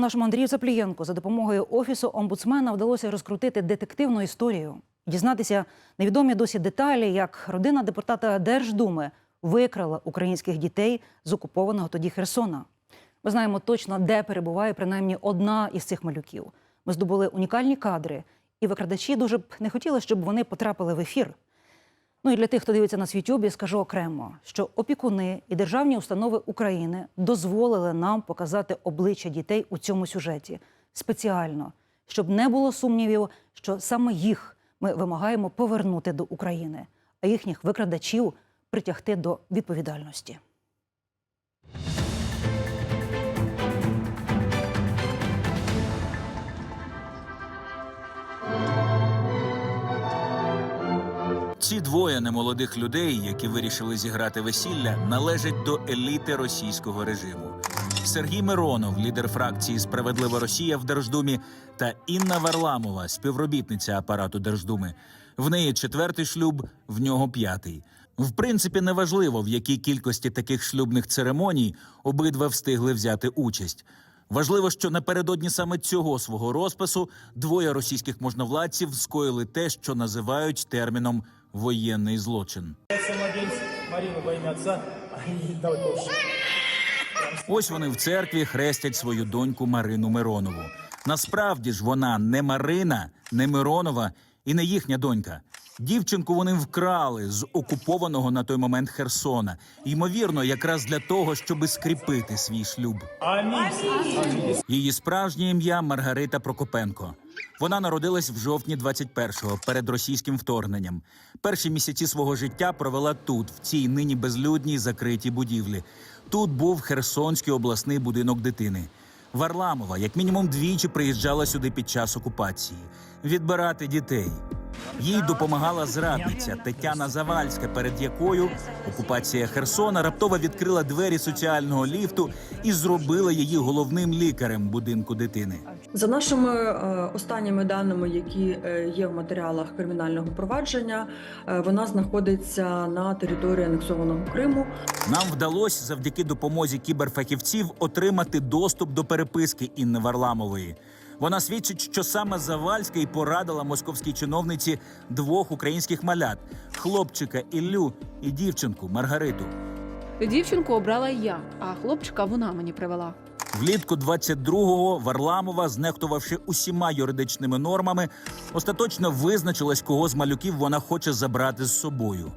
Нашому Андрію Заплієнку за допомогою офісу омбудсмена вдалося розкрутити детективну історію, дізнатися невідомі досі деталі, як родина депутата Держдуми викрала українських дітей з окупованого тоді Херсона. Ми знаємо точно, де перебуває принаймні одна із цих малюків. Ми здобули унікальні кадри, і викрадачі дуже б не хотіли, щоб вони потрапили в ефір. Ну і для тих, хто дивиться нас в Ютубі, скажу окремо, що опікуни і державні установи України дозволили нам показати обличчя дітей у цьому сюжеті спеціально, щоб не було сумнівів, що саме їх ми вимагаємо повернути до України, а їхніх викрадачів притягти до відповідальності. Ці двоє немолодих людей, які вирішили зіграти весілля, належать до еліти російського режиму. Сергій Миронов, лідер фракції Справедлива Росія в Держдумі, та Інна Варламова, співробітниця апарату Держдуми. В неї четвертий шлюб, в нього п'ятий. В принципі, неважливо, в якій кількості таких шлюбних церемоній обидва встигли взяти участь. Важливо, що напередодні саме цього свого розпису двоє російських можновладців скоїли те, що називають терміном воєнний злочин. Ось вони в церкві хрестять свою доньку Марину Миронову. Насправді ж вона не Марина, не Миронова і не їхня донька. Дівчинку вони вкрали з окупованого на той момент Херсона. Ймовірно, якраз для того, щоби скріпити свій шлюб. Аминь. Її справжнє ім'я Маргарита Прокопенко. Вона народилась в жовтні 21-го, перед російським вторгненням. Перші місяці свого життя провела тут, в цій нині безлюдній закритій будівлі. Тут був Херсонський обласний будинок дитини. Варламова, як мінімум, двічі приїжджала сюди під час окупації відбирати дітей. Їй допомагала зрадниця Тетяна Завальська, перед якою окупація Херсона раптово відкрила двері соціального ліфту і зробила її головним лікарем будинку дитини. За нашими е, останніми даними, які е, є в матеріалах кримінального провадження, е, вона знаходиться на території анексованого Криму. Нам вдалося завдяки допомозі кіберфахівців отримати доступ до переписки Інни Варламової. Вона свідчить, що саме Завальська і порадила московській чиновниці двох українських малят хлопчика Іллю і дівчинку Маргариту. Дівчинку обрала я, а хлопчика вона мені привела. Влітку 22-го Варламова, знехтувавши усіма юридичними нормами, остаточно визначилась, кого з малюків вона хоче забрати з собою.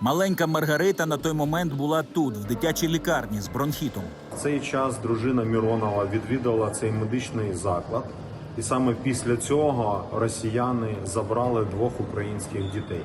Маленька Маргарита на той момент була тут, в дитячій лікарні з бронхітом. В цей час дружина Міронова відвідала цей медичний заклад, і саме після цього росіяни забрали двох українських дітей.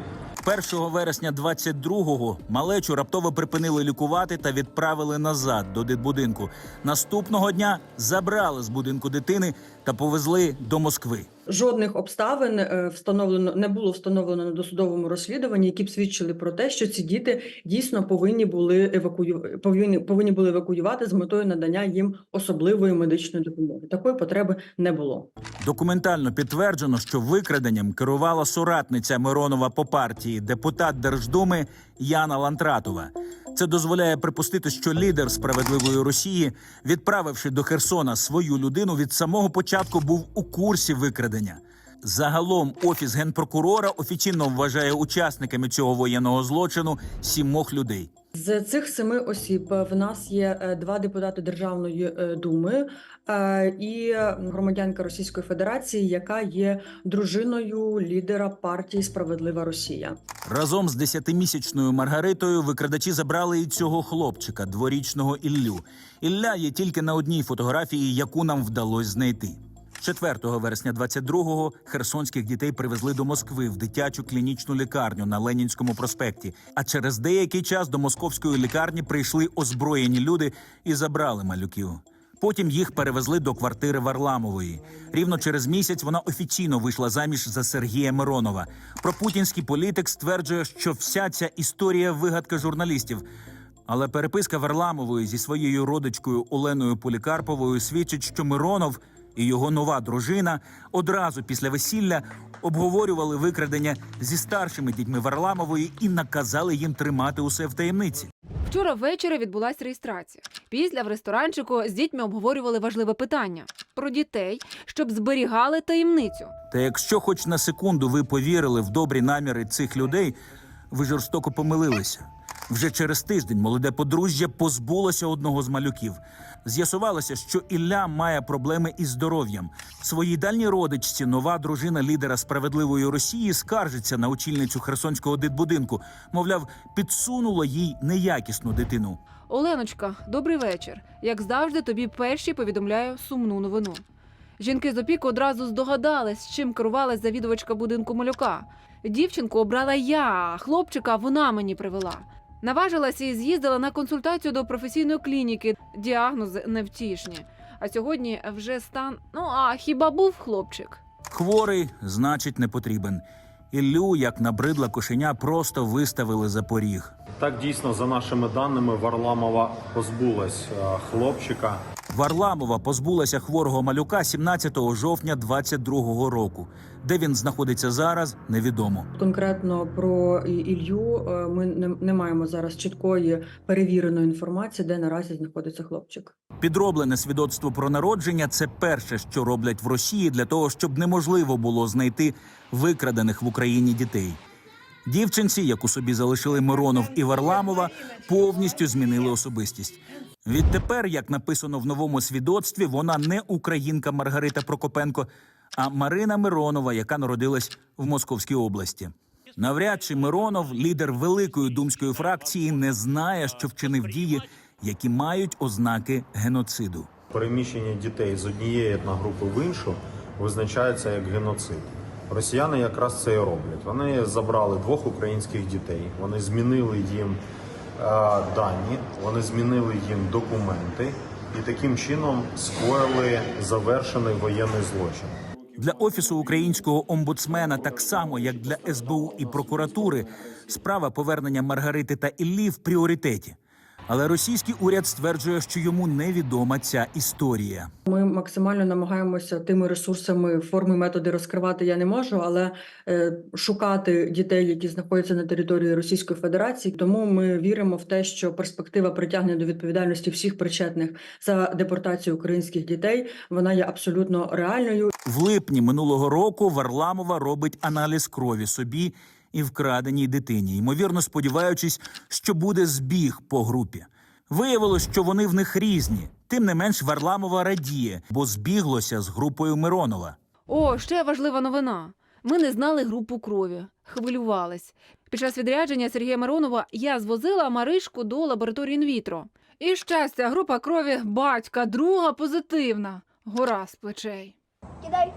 1 вересня 22-го малечу раптово припинили лікувати та відправили назад до дитбудинку. Наступного дня забрали з будинку дитини та повезли до Москви. Жодних обставин е, встановлено не було встановлено на досудовому розслідуванні, які б свідчили про те, що ці діти дійсно повинні були евакую... повинні, повинні були евакуювати з метою надання їм особливої медичної допомоги. Такої потреби не було. Документально підтверджено, що викраденням керувала соратниця Миронова по партії, депутат Держдуми Яна Лантратова. Це дозволяє припустити, що лідер справедливої Росії, відправивши до Херсона свою людину, від самого початку був у курсі викрадення. Загалом офіс генпрокурора офіційно вважає учасниками цього воєнного злочину сімох людей. З цих семи осіб е, в нас є е, два депутати Державної е, думи і громадянка Російської Федерації, яка є дружиною лідера партії Справедлива Росія. Разом з десятимісячною Маргаритою викрадачі забрали і цього хлопчика, дворічного Іллю. Ілля є тільки на одній фотографії, яку нам вдалося знайти. 4 вересня 22-го херсонських дітей привезли до Москви в дитячу клінічну лікарню на Ленінському проспекті. А через деякий час до московської лікарні прийшли озброєні люди і забрали малюків. Потім їх перевезли до квартири Варламової. Рівно через місяць вона офіційно вийшла заміж за Сергія Миронова. Пропутінський політик стверджує, що вся ця історія вигадка журналістів. Але переписка Варламової зі своєю родичкою Оленою Полікарповою свідчить, що Миронов і його нова дружина одразу після весілля обговорювали викрадення зі старшими дітьми Варламової і наказали їм тримати усе в таємниці. Вчора ввечері відбулася реєстрація. Після в ресторанчику з дітьми обговорювали важливе питання про дітей, щоб зберігали таємницю. Та якщо хоч на секунду ви повірили в добрі наміри цих людей, ви жорстоко помилилися. Вже через тиждень молоде подружжя позбулося одного з малюків. З'ясувалося, що Ілля має проблеми із здоров'ям. Своїй дальній родичці нова дружина лідера справедливої Росії скаржиться на очільницю Херсонського дитбудинку. Мовляв, підсунула їй неякісну дитину. Оленочка, добрий вечір. Як завжди, тобі перші повідомляю сумну новину. Жінки з опіку одразу здогадались, чим керувалась завідувачка будинку малюка. Дівчинку обрала я, хлопчика вона мені привела. Наважилася і з'їздила на консультацію до професійної клініки. Діагнози невтішні. А сьогодні вже стан. Ну а хіба був хлопчик? Хворий, значить, не потрібен. Іллю, як набридла кошеня, просто виставили за поріг. Так дійсно, за нашими даними, Варламова позбулась е, хлопчика. Варламова позбулася хворого малюка 17 жовтня 22-го року. Де він знаходиться зараз, невідомо. Конкретно про Ілью е, ми не, не маємо зараз чіткої перевіреної інформації, де наразі знаходиться хлопчик. Підроблене свідоцтво про народження це перше, що роблять в Росії для того, щоб неможливо було знайти викрадених в Україні дітей. Дівчинці, яку собі залишили Миронов і Варламова, повністю змінили особистість. Відтепер, як написано в новому свідоцтві, вона не українка Маргарита Прокопенко, а Марина Миронова, яка народилась в Московській області. Навряд чи Миронов, лідер великої думської фракції, не знає, що вчинив дії, які мають ознаки геноциду. Переміщення дітей з однієї етногрупи в іншу визначається як геноцид. Росіяни якраз це і роблять. Вони забрали двох українських дітей, вони змінили їм е, дані, вони змінили їм документи і таким чином скоїли завершений воєнний злочин. Для офісу українського омбудсмена, так само як для СБУ і прокуратури, справа повернення Маргарити та Іллі в пріоритеті. Але російський уряд стверджує, що йому невідома ця історія. Ми максимально намагаємося тими ресурсами форми методи розкривати я не можу, але е, шукати дітей, які знаходяться на території Російської Федерації. Тому ми віримо в те, що перспектива притягнення до відповідальності всіх причетних за депортацію українських дітей вона є абсолютно реальною. В липні минулого року Варламова робить аналіз крові собі і вкраденій дитині, ймовірно, сподіваючись, що буде збіг по групі. Виявилось, що вони в них різні. Тим не менш, Варламова радіє, бо збіглося з групою Миронова. О, ще важлива новина. Ми не знали групу крові, хвилювались. Під час відрядження Сергія Миронова я звозила Маришку до лабораторії інвітро. І щастя, група крові батька, друга позитивна. Гора з плечей. Кидай.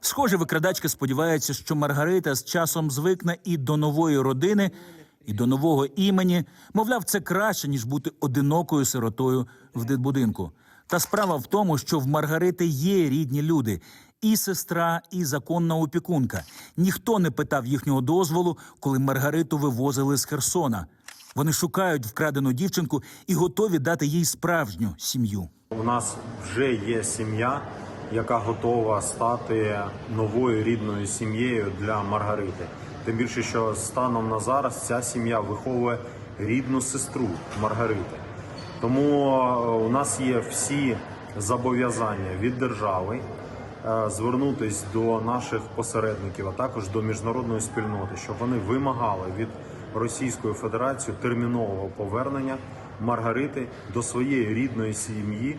Схоже, викрадачка сподівається, що Маргарита з часом звикне і до нової родини, і до нового імені. Мовляв, це краще, ніж бути одинокою сиротою в дитбудинку. Та справа в тому, що в Маргарити є рідні люди. І сестра, і законна опікунка. Ніхто не питав їхнього дозволу, коли Маргариту вивозили з Херсона. Вони шукають вкрадену дівчинку і готові дати їй справжню сім'ю. У нас вже є сім'я, яка готова стати новою рідною сім'єю для Маргарити. Тим більше, що станом на зараз ця сім'я виховує рідну сестру Маргарити. Тому е, у нас є всі зобов'язання від держави е, звернутись до наших посередників, а також до міжнародної спільноти, щоб вони вимагали від Російської Федерації термінового повернення Маргарити до своєї рідної сім'ї,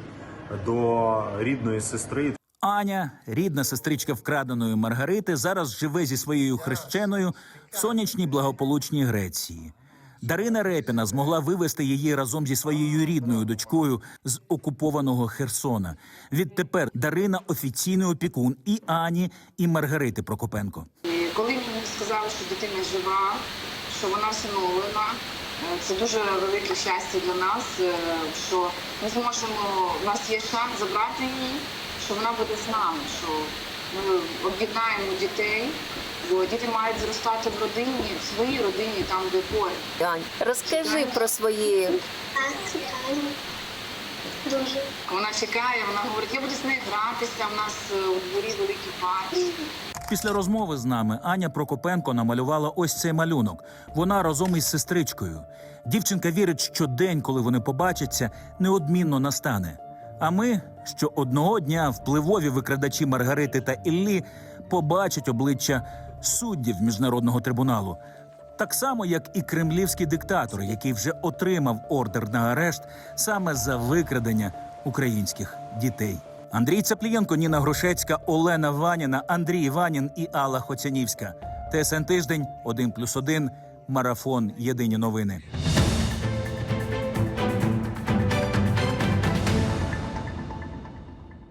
до рідної сестри Аня, рідна сестричка вкраденої Маргарити, зараз живе зі своєю хрещеною в сонячній благополучній Греції. Дарина Репіна змогла вивезти її разом зі своєю рідною дочкою з окупованого Херсона. Відтепер Дарина офіційний опікун і Ані, і Маргарити Прокопенко. І коли мені сказали, що дитина жива, що вона всиновлена, е, це дуже велике щастя для нас, е, що ми зможемо, у нас є шанс забрати її, що вона буде з нами, що ми об'єднаємо дітей, бо діти мають зростати в родині, в своїй родині, там, де поряд. Ань, розкажи про свої Дуже. Вона чекає, вона говорить, я буду з нею гратися. У нас е, у дворі великий парк. Після розмови з нами Аня Прокопенко намалювала ось цей малюнок. Вона разом із сестричкою. Дівчинка вірить, що день, коли вони побачаться, неодмінно настане. А ми, що одного дня впливові викрадачі Маргарити та Іллі побачать обличчя суддів міжнародного трибуналу. Так само, як і кремлівський диктатор, який вже отримав ордер на арешт саме за викрадення українських дітей. Андрій Цаплієнко, Ніна Грушецька, Олена Ваніна, Андрій Іванін і Алла Хоцянівська. ТСН тиждень 1+,1, марафон. Єдині новини.